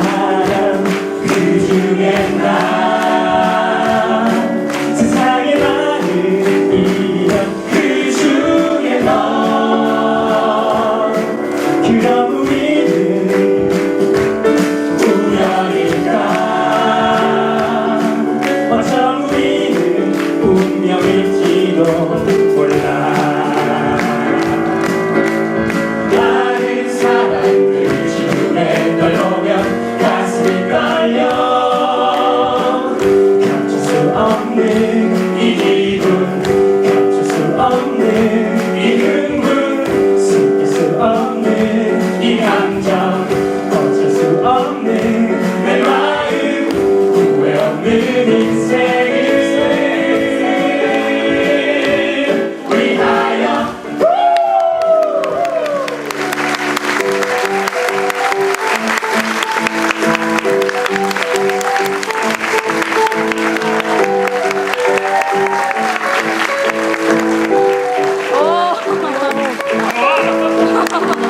사람 그 중에 나 세상의 많은 이런 그 중에 너 그럼 우리는 우연일까? 어쩜 우리는 운명일지도 몰라. 오. 어.